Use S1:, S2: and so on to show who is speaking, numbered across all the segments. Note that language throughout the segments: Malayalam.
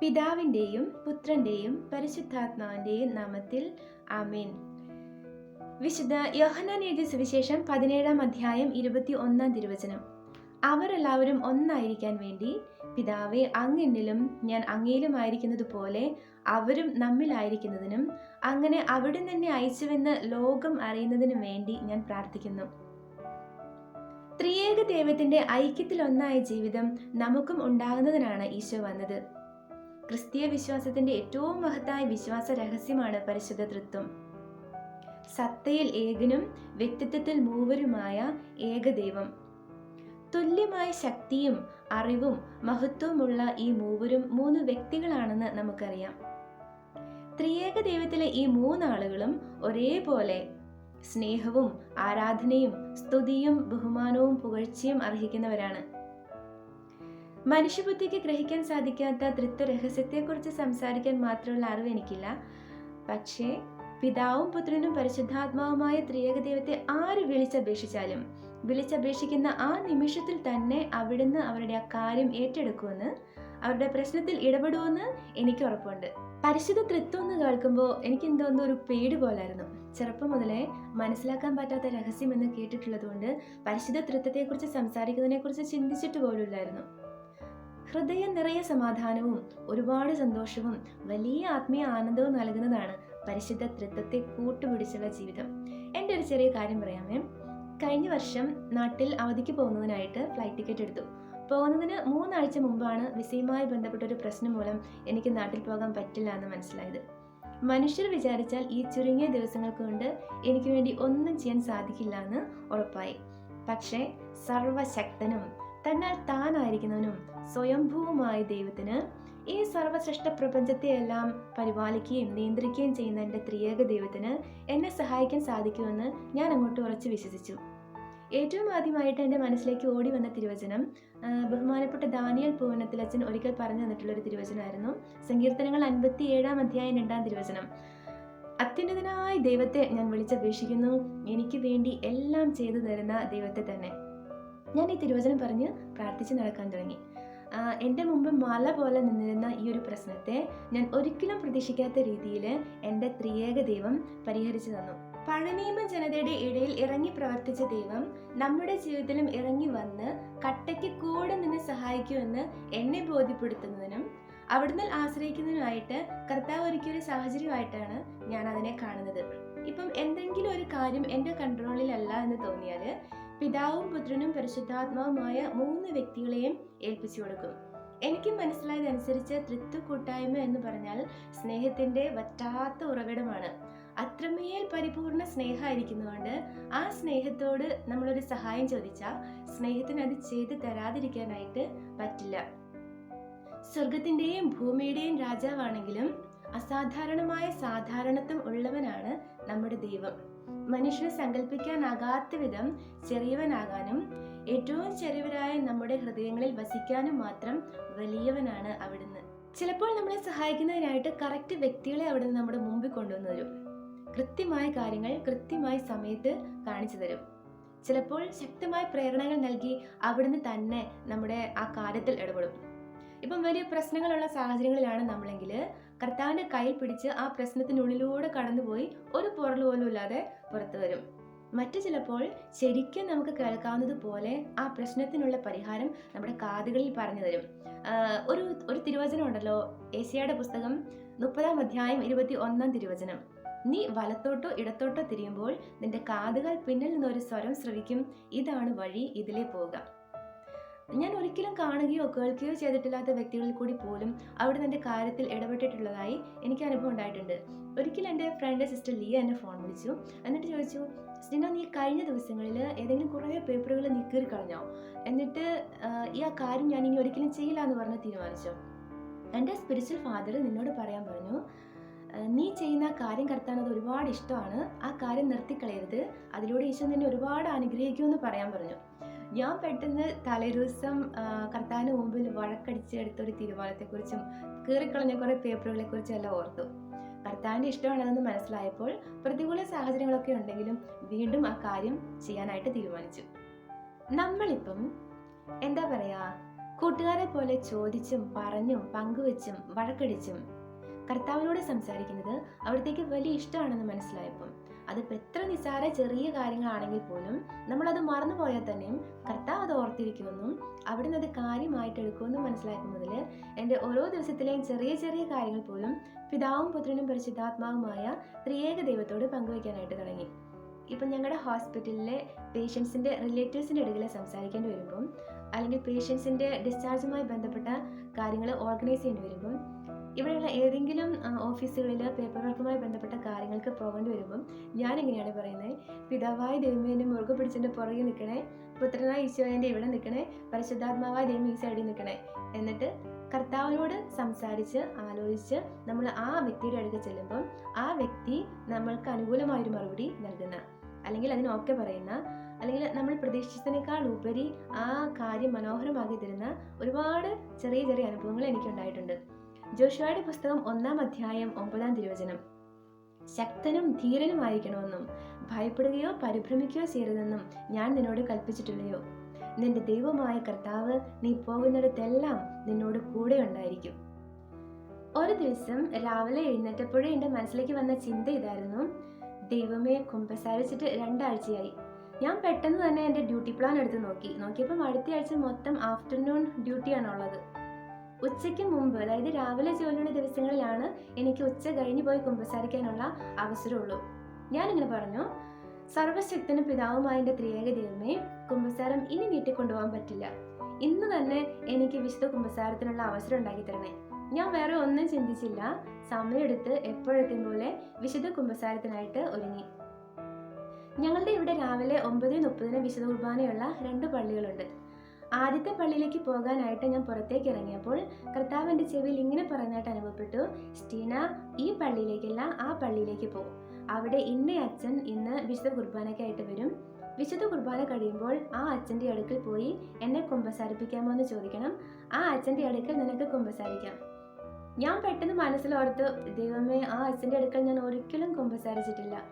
S1: പിതാവിന്റെയും പുത്രന്റെയും പരിശുദ്ധാത്മാവിന്റെയും നാമത്തിൽ ആമേൻ. വിശുദ്ധ യോഹന്നാൻ എഴുതിയ സുവിശേഷം പതിനേഴാം അധ്യായം ഇരുപത്തി ഒന്നാം തിരുവചനം അവരെല്ലാവരും ഒന്നായിരിക്കാൻ വേണ്ടി പിതാവെ അങ്ങെന്നിലും ഞാൻ അങ്ങയിലുമായിരിക്കുന്നത് പോലെ അവരും നമ്മിലായിരിക്കുന്നതിനും അങ്ങനെ അവിടെ തന്നെ അയച്ചുവെന്ന് ലോകം അറിയുന്നതിനും വേണ്ടി ഞാൻ പ്രാർത്ഥിക്കുന്നു. ത്രിയേക ഐക്യത്തിൽ ഒന്നായ ജീവിതം നമുക്കും ഉണ്ടാകുന്നതിനാണ് ഈശോ വന്നത്. ക്രിസ്തീയ വിശ്വാസത്തിന്റെ ഏറ്റവും മഹത്തായ വിശ്വാസ രഹസ്യമാണ് പരിശുദ്ധ തൃത്വം. സത്തയിൽ ഏകനും വ്യക്തിത്വത്തിൽ മൂവരുമായ ഏകദൈവം തുല്യമായ ശക്തിയും അറിവും മഹത്വവുമുള്ള ഈ മൂവരും മൂന്ന് വ്യക്തികളാണെന്ന് നമുക്കറിയാം. ത്രിയേക ദൈവത്തിലെ ഈ മൂന്നാളുകളും ഒരേപോലെ സ്നേഹവും ആരാധനയും സ്തുതിയും ബഹുമാനവും പുകഴ്ചയും അർഹിക്കുന്നവരാണ്. മനുഷ്യബുദ്ധിക്ക് ഗ്രഹിക്കാൻ സാധിക്കാത്ത തൃത്വ രഹസ്യത്തെക്കുറിച്ച് സംസാരിക്കാൻ മാത്രമുള്ള അറിവ് എനിക്കില്ല. പക്ഷേ പിതാവും പുത്രനും പരിശുദ്ധാത്മാവുമായ ത്രിയേക ദൈവത്തെ ആര് വിളിച്ചപേക്ഷിച്ചാലും വിളിച്ചപേക്ഷിക്കുന്ന ആ നിമിഷത്തിൽ തന്നെ അവിടുന്ന് അവരുടെ ആ കാര്യം ഏറ്റെടുക്കുമെന്ന് അവരുടെ പ്രശ്നത്തിൽ ഇടപെടുമെന്ന് എനിക്ക് ഉറപ്പുണ്ട്. പരിശുദ്ധ തൃത്വം എന്ന് കേൾക്കുമ്പോൾ എനിക്ക് എന്തോന്നൊരു പേടി പോലായിരുന്നു. ചെറുപ്പം മുതലേ മനസ്സിലാക്കാൻ പറ്റാത്ത രഹസ്യം എന്ന് കേട്ടിട്ടുള്ളതുകൊണ്ട് പരിശുദ്ധ തൃത്വത്തെക്കുറിച്ച് സംസാരിക്കുന്നതിനെക്കുറിച്ച് ചിന്തിച്ചിട്ട് പോലുമില്ലായിരുന്നു. ഹൃദയം നിറയെ സമാധാനവും ഒരുപാട് സന്തോഷവും വലിയ ആത്മീയ ആനന്ദവും നൽകുന്നതാണ് പരിശുദ്ധ തൃത്വത്തെ കൂട്ടുപിടിച്ചുള്ള ജീവിതം. എന്റെ ഒരു ചെറിയ കാര്യം പറയാമേ. കഴിഞ്ഞ വർഷം നാട്ടിൽ അവധിക്ക് പോകുന്നതിനായിട്ട് ഫ്ലൈറ്റ് ടിക്കറ്റ് എടുത്തു. പോകുന്നതിന് മൂന്നാഴ്ച മുമ്പാണ് വിസയുമായി ബന്ധപ്പെട്ട ഒരു പ്രശ്നം മൂലം എനിക്ക് നാട്ടിൽ പോകാൻ പറ്റില്ല എന്ന് മനസ്സിലായത്. മനുഷ്യർ വിചാരിച്ചാൽ ഈ ചുരുങ്ങിയ ദിവസങ്ങൾ കൊണ്ട് എനിക്ക് വേണ്ടി ഒന്നും ചെയ്യാൻ സാധിക്കില്ല എന്ന് ഉറപ്പായി. പക്ഷേ സർവശക്തനും തന്നാൽ താനായിരിക്കുന്നവനും സ്വയംഭൂവുമായ ദൈവത്തിന് ഈ സർവസൃഷ്ട പ്രപഞ്ചത്തെയെല്ലാം പരിപാലിക്കുകയും നിയന്ത്രിക്കുകയും ചെയ്യുന്ന എന്റെ ത്രിയേക ദൈവത്തിന് എന്നെ സഹായിക്കാൻ സാധിക്കുമെന്ന് ഞാൻ അങ്ങോട്ട് ഉറച്ചു വിശ്വസിച്ചു. ഏറ്റവും ആദ്യമായിട്ട് എന്റെ മനസ്സിലേക്ക് ഓടി വന്ന തിരുവചനം ബഹുമാനപ്പെട്ട ദാനിയൽ പൂവനത്തിലച്ചൻ ഒരിക്കൽ പറഞ്ഞു തന്നിട്ടുള്ള ഒരു തിരുവചനമായിരുന്നു. സങ്കീർത്തനങ്ങൾ അൻപത്തി ഏഴാം അധ്യായം രണ്ടാം തിരുവചനം. അത്യുന്നതനായ ദൈവത്തെ ഞാൻ വിളിച്ചപേക്ഷിക്കുന്നു. എനിക്ക് വേണ്ടി എല്ലാം ചെയ്തു തരുന്ന ദൈവത്തെ തന്നെ. ഞാൻ ഈ തിരുവചനം പറഞ്ഞ് പ്രാർത്ഥിച്ച് നടക്കാൻ തുടങ്ങി. എന്റെ മുമ്പ് മല പോലെ നിന്നിരുന്ന ഈ ഒരു പ്രശ്നത്തെ ഞാൻ ഒരിക്കലും പ്രതീക്ഷിക്കാത്ത രീതിയിൽ എന്റെ ത്രിയേക ദൈവം പരിഹരിച്ചു തന്നു. പഴനിയമ ജനതയുടെ ഇടയിൽ ഇറങ്ങി പ്രവർത്തിച്ച ദൈവം നമ്മുടെ ജീവിതത്തിലും ഇറങ്ങി വന്ന് കട്ടയ്ക്ക് കൂടെ നിന്ന് സഹായിക്കുമെന്ന് എന്നെ ബോധ്യപ്പെടുത്തുന്നതിനും അവിടുന്ന് ആശ്രയിക്കുന്നതിനുമായിട്ട് കർത്താവ് ഒരുക്കിയ ഒരു സാഹചര്യമായിട്ടാണ് ഞാൻ അതിനെ കാണുന്നത്. ഇപ്പം എന്തെങ്കിലും ഒരു കാര്യം എന്റെ കൺട്രോളിലല്ല എന്ന് തോന്നിയാൽ പിതാവും പുത്രനും പരിശുദ്ധാത്മാവുമായ മൂന്ന് വ്യക്തികളെയും ഏൽപ്പിച്ചു കൊടുക്കും. എനിക്ക് മനസ്സിലായതനുസരിച്ച് തൃത്വ കൂട്ടായ്മ എന്ന് പറഞ്ഞാൽ സ്നേഹത്തിന്റെ വറ്റാത്ത ഉറവിടമാണ്. അത്രമേൽ പരിപൂർണ സ്നേഹമായിരിക്കുന്നതുകൊണ്ട് ആ സ്നേഹത്തോട് നമ്മളൊരു സഹായം ചോദിച്ചാൽ സ്നേഹത്തിന് അത് ചെയ്ത് തരാതിരിക്കാനായിട്ട് പറ്റില്ല. സ്വർഗത്തിന്റെയും ഭൂമിയുടെയും രാജാവാണെങ്കിലും അസാധാരണമായ സാധാരണത്വം ഉള്ളവനാണ് നമ്മുടെ ദൈവം. മനുഷ്യന് സങ്കല്പിക്കാനാകാത്ത വിധം ചെറിയവനാകാനും ഏറ്റവും ചെറിയവരായ നമ്മുടെ ഹൃദയങ്ങളിൽ വസിക്കാനും മാത്രം വലിയവനാണ് അവിടുന്ന്. ചിലപ്പോൾ നമ്മളെ സഹായിക്കുന്നതിനായിട്ട് കറക്റ്റ് വ്യക്തികളെ അവിടുന്ന് നമ്മുടെ മുമ്പിൽ കൊണ്ടുവന്നു തരും. കൃത്യമായ കാര്യങ്ങൾ കൃത്യമായ സമയത്ത് കാണിച്ചു തരും. ചിലപ്പോൾ ശക്തമായ പ്രേരണകൾ നൽകി അവിടുന്ന് തന്നെ നമ്മുടെ ആ കാര്യത്തിൽ ഇടപെടും. ഇപ്പം വലിയ പ്രശ്നങ്ങളുള്ള സാഹചര്യങ്ങളിലാണ് നമ്മളെങ്കിൽ കർത്താവിന്റെ കയ്യിൽ പിടിച്ച് ആ പ്രശ്നത്തിനുള്ളിലൂടെ കടന്നുപോയി ഒരു പൊറൽ പോലും ഇല്ലാതെ പുറത്തു വരും. മറ്റു ചിലപ്പോൾ ശരിക്കും നമുക്ക് കേൾക്കാവുന്നത് പോലെ ആ പ്രശ്നത്തിനുള്ള പരിഹാരം നമ്മുടെ കാതുകളിൽ പറഞ്ഞു തരും. ഒരു ഒരു തിരുവചനം ഉണ്ടല്ലോ ഏഷ്യായുടെ പുസ്തകം മുപ്പതാം അധ്യായം ഇരുപത്തി ഒന്നാം തിരുവചനം. നീ വലത്തോട്ടോ ഇടത്തോട്ടോ തിരിയുമ്പോൾ നിന്റെ കാതുകൾ പിന്നിൽ നിന്നൊരു സ്വരം ശ്രവിക്കും. ഇതാണ് വഴി ഇതിലേ പോവുക. ഞാൻ ഒരിക്കലും കാണുകയോ കേൾക്കുകയോ ചെയ്തിട്ടില്ലാത്ത വ്യക്തികളിൽ കൂടി പോലും അവിടെ എന്റെ കാര്യത്തിൽ ഇടപെട്ടിട്ടുള്ളതായി എനിക്ക് അനുഭവം ഉണ്ടായിട്ടുണ്ട്. ഒരിക്കലും എന്റെ ഫ്രണ്ട് സിസ്റ്റർ ലിയ എന്നെ ഫോൺ വിളിച്ചു. എന്നിട്ട് ചോദിച്ചു സ്റ്റിന നീ കഴിഞ്ഞ ദിവസങ്ങളിൽ ഏതെങ്കിലും കുറേ പേപ്പറുകൾ നീ കീറി കളഞ്ഞോ? എന്നിട്ട് ഈ ആ കാര്യം ഞാൻ ഇനി ഒരിക്കലും ചെയ്യില്ല എന്ന് പറഞ്ഞ് തീരുമാനിച്ചു. എന്റെ സ്പിരിച്വൽ ഫാദർ നിന്നോട് പറയാൻ പറഞ്ഞു നീ ചെയ്യുന്ന കാര്യം കർത്താൻ അത് ഒരുപാട് ഇഷ്ടമാണ്. ആ കാര്യം നിർത്തിക്കളയരുത്. അതിലൂടെ ഈശോ നിന്നെ ഒരുപാട് അനുഗ്രഹിക്കുമെന്ന് പറയാൻ പറഞ്ഞു. ഞാൻ പെട്ടെന്ന് തലേദിവസം കർത്താവിന് മുമ്പിൽ വഴക്കടിച്ചെടുത്ത ഒരു തീരുമാനത്തെക്കുറിച്ചും കീറിക്കളഞ്ഞ കുറേ പേപ്പറുകളെ കുറിച്ചും എല്ലാം ഓർത്തു. കർത്താവിന്റെ ഇഷ്ടമാണെന്ന് മനസ്സിലായപ്പോൾ പ്രതികൂല സാഹചര്യങ്ങളൊക്കെ ഉണ്ടെങ്കിലും വീണ്ടും ആ കാര്യം ചെയ്യാനായിട്ട് തീരുമാനിച്ചു. നമ്മളിപ്പം എന്താ പറയാ? കൂട്ടുകാരെ പോലെ ചോദിച്ചും പറഞ്ഞും പങ്കുവെച്ചും വഴക്കടിച്ചും കർത്താവിനോട് സംസാരിക്കുന്നത് അവിടത്തേക്ക് വലിയ ഇഷ്ടമാണെന്ന് മനസ്സിലായപ്പം അതിപ്പോൾ എത്ര നിസ്സാര ചെറിയ കാര്യങ്ങളാണെങ്കിൽ പോലും നമ്മളത് മറന്നുപോയാൽ തന്നെയും കർത്താവ് അത് ഓർത്തിരിക്കുമെന്നും അവിടുന്ന് അത് കാര്യമായിട്ട് എടുക്കുമെന്നും മനസ്സിലാക്കും മുതൽ എന്റെ ഓരോ ദിവസത്തിലെയും ചെറിയ ചെറിയ കാര്യങ്ങൾ പോലും പിതാവും പുത്രനും പരിശുദ്ധാത്മാവുമായ ത്രിയേക ദൈവത്തോട് പങ്കുവയ്ക്കാനായിട്ട് തുടങ്ങി. ഇപ്പം ഞങ്ങളുടെ ഹോസ്പിറ്റലിലെ പേഷ്യൻസിന്റെ റിലേറ്റീവ്സിന്റെ ഇടയിൽ സംസാരിക്കേണ്ടി വരുമ്പം അല്ലെങ്കിൽ പേഷ്യൻസിന്റെ ഡിസ്ചാർജുമായി ബന്ധപ്പെട്ട കാര്യങ്ങൾ ഓർഗനൈസ് ചെയ്യേണ്ടി വരുമ്പം ഇവിടെയുള്ള ഏതെങ്കിലും ഓഫീസുകളിൽ പേപ്പർ വർക്കുമായി ബന്ധപ്പെട്ട കാര്യങ്ങൾക്ക് പോകേണ്ടി വരുമ്പം ഞാൻ എങ്ങനെയാണ് പറയുന്നത് പിതാവായ ദൈവമേ എന്നെ മുറുകെ പിടിച്ചെന്റെ പുറകെ നിൽക്കണേ. പുത്രനായ ഈശോന്റെ ഇവിടെ നിൽക്കണേ. പരിശുദ്ധാത്മാവായ ദൈവം ഈ സൈഡിൽ നിൽക്കണേ. എന്നിട്ട് കർത്താവിനോട് സംസാരിച്ച് ആലോചിച്ച് നമ്മൾ ആ വ്യക്തിയുടെ അടുത്ത് ചെല്ലുമ്പം ആ വ്യക്തി നമ്മൾക്ക് അനുകൂലമായൊരു മറുപടി നൽകുന്ന അല്ലെങ്കിൽ അതിന് ഓക്കെ പറയുന്ന അല്ലെങ്കിൽ നമ്മൾ പ്രതീക്ഷിച്ചതിനേക്കാൾ ഉപരി ആ കാര്യം മനോഹരമാക്കി തരുന്ന ഒരുപാട് ചെറിയ ചെറിയ അനുഭവങ്ങൾ എനിക്കുണ്ടായിട്ടുണ്ട്. ജോഷുവയുടെ പുസ്തകം ഒന്നാം അധ്യായം ഒമ്പതാം തിരുവചനം. ശക്തനും ധീരനുമായിരിക്കണമെന്നും ഭയപ്പെടുകയോ പരിഭ്രമിക്കുകയോ ചെയ്യരുതെന്നും ഞാൻ നിന്നോട് കൽപ്പിച്ചിട്ടില്ലയോ? നിന്റെ ദൈവമായ കർത്താവ് നീ പോകുന്നിടത്തെല്ലാം നിന്നോട് കൂടെ ഉണ്ടായിരിക്കും. ഒരു ദിവസം രാവിലെ എഴുന്നേറ്റപ്പോഴേ എന്റെ മനസ്സിലേക്ക് വന്ന ചിന്ത ഇതായിരുന്നു. ദൈവമേ കുമ്പസാരിച്ചിട്ട് രണ്ടാഴ്ചയായി. ഞാൻ പെട്ടെന്ന് തന്നെ എന്റെ ഡ്യൂട്ടി പ്ലാൻ എടുത്ത് നോക്കി. നോക്കിയപ്പം അടുത്ത ആഴ്ച മൊത്തം ആഫ്റ്റർനൂൺ ഡ്യൂട്ടിയാണുള്ളത്. ഉച്ചയ്ക്ക് മുമ്പ് അതായത് രാവിലെ ജോലിയുള്ള ദിവസങ്ങളിലാണ് എനിക്ക് ഉച്ച കഴിഞ്ഞ് പോയി കുമ്പസാരിക്കാനുള്ള അവസരമുള്ളൂ. ഞാനിങ്ങനെ പറഞ്ഞു സർവശക്തനും പിതാവുമായ എന്റെ ത്രിയേക ദൈവമേ കുമ്പസാരം ഇനി നീട്ടിക്കൊണ്ടുപോകാൻ പറ്റില്ല. ഇന്ന് തന്നെ എനിക്ക് വിശുദ്ധ കുമ്പസാരത്തിനുള്ള അവസരം ഉണ്ടാക്കി തരണേ. ഞാൻ വേറെ ഒന്നും ചിന്തിച്ചില്ല. സമയമെടുത്ത് എപ്പോഴത്തെയും പോലെ വിശുദ്ധ കുമ്പസാരത്തിനായിട്ട് ഒരുങ്ങി. ഞങ്ങളുടെ ഇവിടെ രാവിലെ ഒമ്പത് മുപ്പതിന് വിശുദ്ധ കുർബാനയുള്ള രണ്ട് പള്ളികളുണ്ട്. ആദ്യത്തെ പള്ളിയിലേക്ക് പോകാനായിട്ട് ഞാൻ പുറത്തേക്ക് ഇറങ്ങിയപ്പോൾ കർത്താവ് എന്റെ ചെവിയിൽ ഇങ്ങനെ പറഞ്ഞായിട്ട് അനുഭവപ്പെട്ടു. സ്റ്റീന ഈ പള്ളിയിലേക്കല്ല ആ പള്ളിയിലേക്ക് പോകും അവിടെ ഇന്ന അച്ഛൻ ഇന്ന് വിശുദ്ധ കുർബാനയ്ക്കായിട്ട് വരും. വിശുദ്ധ കുർബാന കഴിയുമ്പോൾ ആ അച്ഛന്റെ അടുക്കൽ പോയി എന്നെ കുമ്പസാരിപ്പിക്കാമോ എന്ന് ചോദിക്കണം. ആ അച്ഛന്റെ അടുക്കൽ നിനക്ക് കുമ്പസാരിക്കാം. ഞാൻ പെട്ടെന്ന് മനസ്സിലോർത്ത് ദൈവമേ ആ അച്ഛന്റെ അടുക്കൽ ഞാൻ ഒരിക്കലും കുമ്പസാരിച്ചിട്ടില്ല.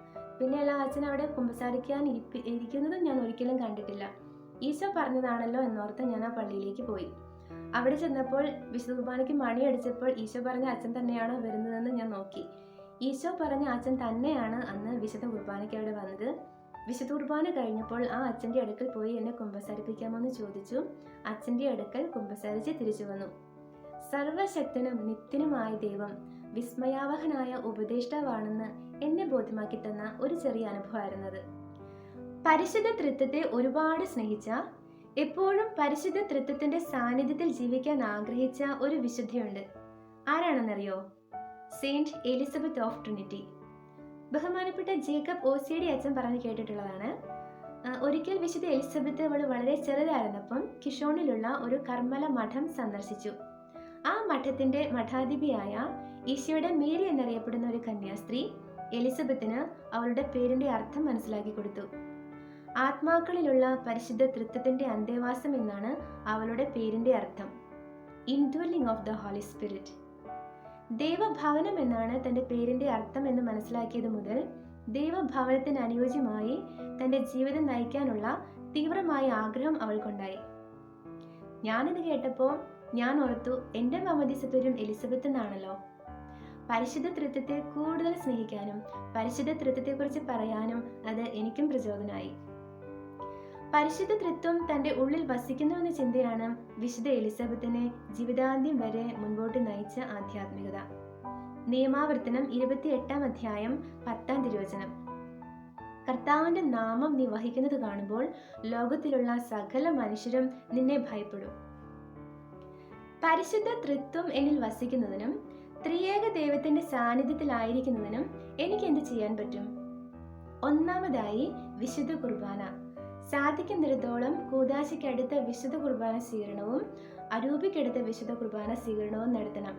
S1: പിന്നെ അല്ല അച്ഛൻ അവിടെ കുമ്പസാരിക്കാൻ ഇരിക്കുന്നതും ഞാൻ ഒരിക്കലും കണ്ടിട്ടില്ല. ഈശോ പറഞ്ഞതാണല്ലോ എന്നോർത്ത് ഞാൻ ആ പള്ളിയിലേക്ക് പോയി. അവിടെ ചെന്നപ്പോൾ വിശുദ്ധ കുർബാനയ്ക്ക് മണിയടിച്ചപ്പോൾ ഈശോ പറഞ്ഞ അച്ഛൻ തന്നെയാണോ വരുന്നതെന്ന് ഞാൻ നോക്കി. ഈശോ പറഞ്ഞ അച്ഛൻ തന്നെയാണ് അന്ന് വിശുദ്ധ കുർബാനയ്ക്ക് അവിടെ വന്നത്. വിശുദ്ധ കുർബാന കഴിഞ്ഞപ്പോൾ ആ അച്ഛന്റെ അടുക്കൽ പോയി എന്നെ കുമ്പസാരിപ്പിക്കാമോ എന്ന് ചോദിച്ചു. അച്ഛന്റെ അടുക്കൽ കുമ്പസാരിച്ച് തിരിച്ചു വന്നു. സർവശക്തനും നിത്യനുമായ ദൈവം വിസ്മയാവഹനായ ഉപദേഷ്ടാവാണെന്ന് എന്നെ ബോധ്യമാക്കി തന്ന ഒരു ചെറിയ അനുഭവമായിരുന്നത് പരിശുദ്ധ തൃത്വത്തെ ഒരുപാട് സ്നേഹിച്ച എപ്പോഴും പരിശുദ്ധ തൃത്വത്തിന്റെ സാന്നിധ്യത്തിൽ ജീവിക്കാൻ ആഗ്രഹിച്ച ഒരു വിശുദ്ധിയുണ്ട്. ആരാണെന്നറിയോ? Saint Elizabeth of Trinity. ബഹുമാനപ്പെട്ട ജേക്കബ് ഓസിയുടെ അച്ഛൻ പറഞ്ഞു കേട്ടിട്ടുള്ളതാണ്. ഒരിക്കൽ വിശുദ്ധ എലിസബത്ത് അവൾ വളരെ ചെറുതായിരുന്നപ്പം കിഷോണിലുള്ള ഒരു കർമ്മല മഠം സന്ദർശിച്ചു. ആ മഠത്തിന്റെ മഠാധിപിയായ ഈശോയുടെ മേരി എന്നറിയപ്പെടുന്ന ഒരു കന്യാസ്ത്രീ എലിസബത്തിന് അവളുടെ പേരിന്റെ അർത്ഥം മനസ്സിലാക്കി കൊടുത്തു. ആത്മാക്കളിലുള്ള പരിശുദ്ധ തൃത്വത്തിന്റെ അന്തേവാസം എന്നാണ് അവളുടെ പേരിന്റെ അർത്ഥം. Indwelling of the holy spirit. ദൈവഭവനം എന്നാണ് തന്റെ പേരിന്റെ അർത്ഥം എന്ന് മനസ്സിലാക്കിയത് മുതൽ ദൈവഭവനത്തിന് അനുയോജ്യമായി തന്റെ ജീവിതം നയിക്കാനുള്ള തീവ്രമായ ആഗ്രഹം അവൾക്കുണ്ടായി. ഞാനിത് കേട്ടപ്പോൾ ഞാൻ ഓർത്തു എന്റെ മമതിസത്വരും എലിസബത്ത് എന്നാണല്ലോ. പരിശുദ്ധ തൃത്വത്തെ കൂടുതൽ സ്നേഹിക്കാനും പരിശുദ്ധ തൃത്വത്തെക്കുറിച്ച് പറയാനും അത് എനിക്കും പ്രചോദനമായി പരിശുദ്ധ തൃത്വം തന്റെ ഉള്ളിൽ വസിക്കുന്നുവെന്ന ചിന്തയാണ് വിശുദ്ധ എലിസബത്തിനെ ജീവിതാന്ത്യം വരെ മുൻപോട്ട് നയിച്ച ആധ്യാത്മികത. നിയമാവർത്തനം ഇരുപത്തിയെട്ടാം അധ്യായം പത്താം തിരുവചനം. കർത്താവിന്റെ നാമം നീ വഹിക്കുന്നത് കാണുമ്പോൾ ലോകത്തിലുള്ള സകല മനുഷ്യരും നിന്നെ ഭയപ്പെടും. പരിശുദ്ധ തൃത്വം എന്നിൽ വസിക്കുന്നതിനും ത്രിയേക ദൈവത്തിന്റെ സാന്നിധ്യത്തിലായിരിക്കുന്നതിനും എനിക്ക് എന്ത് ചെയ്യാൻ പറ്റും? ഒന്നാമതായി വിശുദ്ധ കുർബാന. സാധിക്കുന്നിടത്തോളം കൂതാശിക്കടുത്ത വിശുദ്ധ കുർബാന സ്വീകരണവും അരൂപിക്കടുത്ത വിശുദ്ധ കുർബാന സ്വീകരണവും നടത്തണം.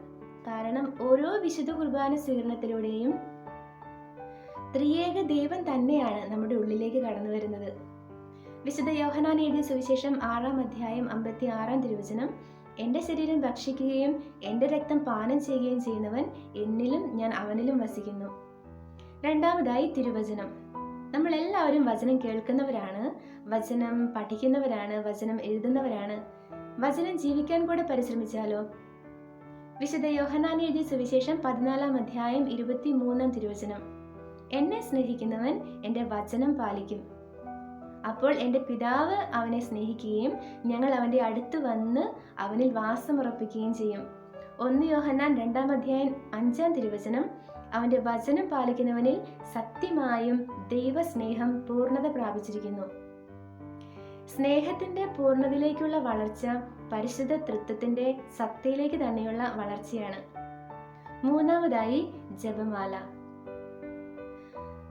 S1: കാരണം ഓരോ വിശുദ്ധ കുർബാന സ്വീകരണത്തിലൂടെയും ത്രിയേക ദൈവം തന്നെയാണ് നമ്മുടെ ഉള്ളിലേക്ക് കടന്നു വരുന്നത്. വിശുദ്ധ യോഹനാൻ എഴുതിയ സുവിശേഷം ആറാം അധ്യായം അമ്പത്തി ആറാം തിരുവചനം എന്റെ ശരീരം ഭക്ഷിക്കുകയും എന്റെ രക്തം പാനം ചെയ്യുകയും ചെയ്യുന്നവൻ എന്നിലും ഞാൻ അവനിലും വസിക്കുന്നു. രണ്ടാമതായി തിരുവചനം നമ്മളെല്ലാവരും വചനം കേൾക്കുന്നവരാണ് വചനം പഠിക്കുന്നവരാണ് വചനം എഴുതുന്നവരാണ്. വചനം ജീവിക്കാൻ കൂടെ പരിശ്രമിച്ചാലോ? വിശുദ്ധ യോഹനാൻ എഴുതിയ സുവിശേഷം പതിനാലാം അധ്യായം ഇരുപത്തി മൂന്നാം തിരുവചനം. എന്നെ സ്നേഹിക്കുന്നവൻ എന്റെ വചനം പാലിക്കും. അപ്പോൾ എന്റെ പിതാവ് അവനെ സ്നേഹിക്കുകയും ഞങ്ങൾ അവന്റെ അടുത്ത് വന്ന് അവനിൽ വാസമുറപ്പിക്കുകയും ചെയ്യും. ഒന്ന് യോഹന്നാൻ രണ്ടാം അധ്യായം അഞ്ചാം തിരുവചനം അവന്റെ വചനം പാലിക്കുന്നവനിൽ സത്യമായും ദൈവസ്നേഹം പൂർണത പ്രാപിച്ചിരിക്കുന്നു. സ്നേഹത്തിന്റെ പൂർണതയിലേക്കുള്ള വളർച്ച പരിശുദ്ധ തൃത്വത്തിന്റെ സത്യയിലേക്ക് തന്നെയുള്ള വളർച്ചയാണ്. മൂന്നാമതായി ജപമാല.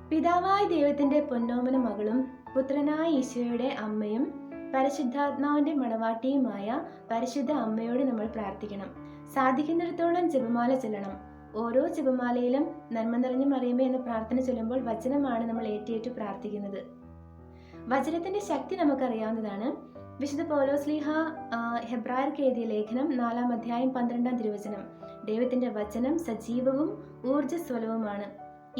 S1: പിതാവായ ദൈവത്തിന്റെ പൊന്നോമന മകളും പുത്രനായ ഈശോയുടെ അമ്മയും പരിശുദ്ധാത്മാവിന്റെ മണവാട്ടിയുമായ പരിശുദ്ധ അമ്മയോട് നമ്മൾ പ്രാർത്ഥിക്കണം. സാധിക്കുന്നിടത്തോളം ജപമാല ചൊല്ലണം. ഓരോ ജപമാലയിലും നന്മ നിറഞ്ഞു മറിയുമേ എന്ന പ്രാർത്ഥന ചൊല്ലുമ്പോൾ വചനമാണ് നമ്മൾ ഏറ്റേറ്റു പ്രാർത്ഥിക്കുന്നത്. വചനത്തിന്റെ ശക്തി നമുക്കറിയാവുന്നതാണ്. വിശുദ്ധ പൗലോസ്ലിഹ ഹെബ്രായർക്ക് എഴുതിയ ലേഖനം നാലാം അധ്യായം പന്ത്രണ്ടാം തിരുവചനം. ദൈവത്തിന്റെ വചനം സജീവവും ഊർജസ്വലവുമാണ്.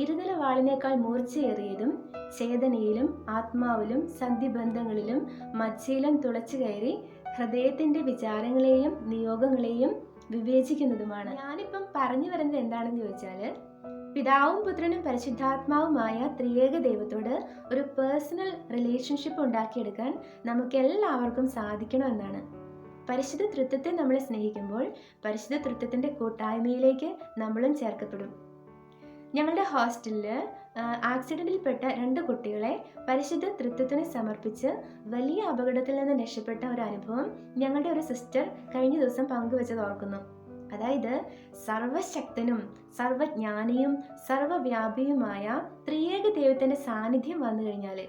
S1: ഇരുതല വാളിനേക്കാൾ മൂർച്ചയേറിയതും ചേതനയിലും ആത്മാവിലും സന്ധിബന്ധങ്ങളിലും മജ്ജയിലും തുളച്ചു കയറി ഹൃദയത്തിന്റെ വിചാരങ്ങളെയും നിയോഗങ്ങളെയും വിവേചിക്കുന്നതുമാണ്. ഞാനിപ്പം പറഞ്ഞു വരുന്നത് എന്താണെന്ന് ചോദിച്ചാൽ പിതാവും പുത്രനും പരിശുദ്ധാത്മാവുമായ ത്രിയേക ദൈവത്തോട് ഒരു പേഴ്സണൽ റിലേഷൻഷിപ്പ് ഉണ്ടാക്കിയെടുക്കാൻ നമുക്ക് എല്ലാവർക്കും സാധിക്കണമെന്നാണ് പരിശുദ്ധ തൃത്വത്തെ നമ്മൾ സ്നേഹിക്കുമ്പോൾ പരിശുദ്ധ തൃത്വത്തിന്റെ കൂട്ടായ്മയിലേക്ക് നമ്മളും ചേർക്കപ്പെടും. ഞങ്ങളുടെ ഹോസ്റ്റലിൽ ആക്സിഡന്റിൽപ്പെട്ട രണ്ട് കുട്ടികളെ പരിശുദ്ധ തൃത്വത്തിന് സമർപ്പിച്ച് വലിയ അപകടത്തിൽ നിന്ന് രക്ഷപ്പെട്ട ഒരു അനുഭവം ഞങ്ങളുടെ ഒരു സിസ്റ്റർ കഴിഞ്ഞ ദിവസം പങ്കുവെച്ചത് ഓർക്കുന്നു. അതായത് സർവശക്തനും സർവജ്ഞാനിയും സർവവ്യാപിയുമായ ത്രിയേക ദൈവത്തിന്റെ സാന്നിധ്യം വന്നു കഴിഞ്ഞാൽ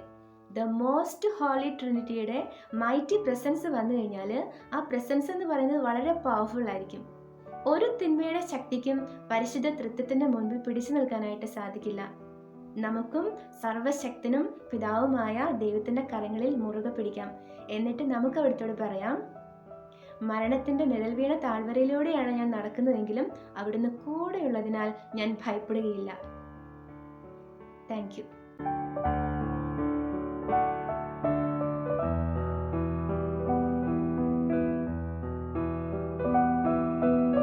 S1: ദ മോസ്റ്റ് ഹോളി ട്രിനിറ്റിയുടെ മൈറ്റി പ്രസൻസ് വന്നു കഴിഞ്ഞാൽ ആ പ്രസൻസ് എന്ന് പറയുന്നത് വളരെ പവർഫുൾ ആയിരിക്കും. ഒരു തിന്മയുടെ ശക്തിക്കും പരിശുദ്ധ തൃത്വത്തിന്റെ മുൻപിൽ പിടിച്ചു നിൽക്കാനായിട്ട് സാധിക്കില്ല. നമുക്കും സർവശക്തനും പിതാവുമായ ദൈവത്തിന്റെ കരങ്ങളിൽ മുറുകെ പിടിക്കാം. എന്നിട്ട് നമുക്ക് അവിടുത്തോട് പറയാം മരണത്തിന്റെ നിഴൽ വീണ താഴ്വരയിലൂടെയാണ് ഞാൻ നടക്കുന്നതെങ്കിലും അവിടുന്ന് കൂടെയുള്ളതിനാൽ ഞാൻ ഭയപ്പെടുകയില്ല. Thank you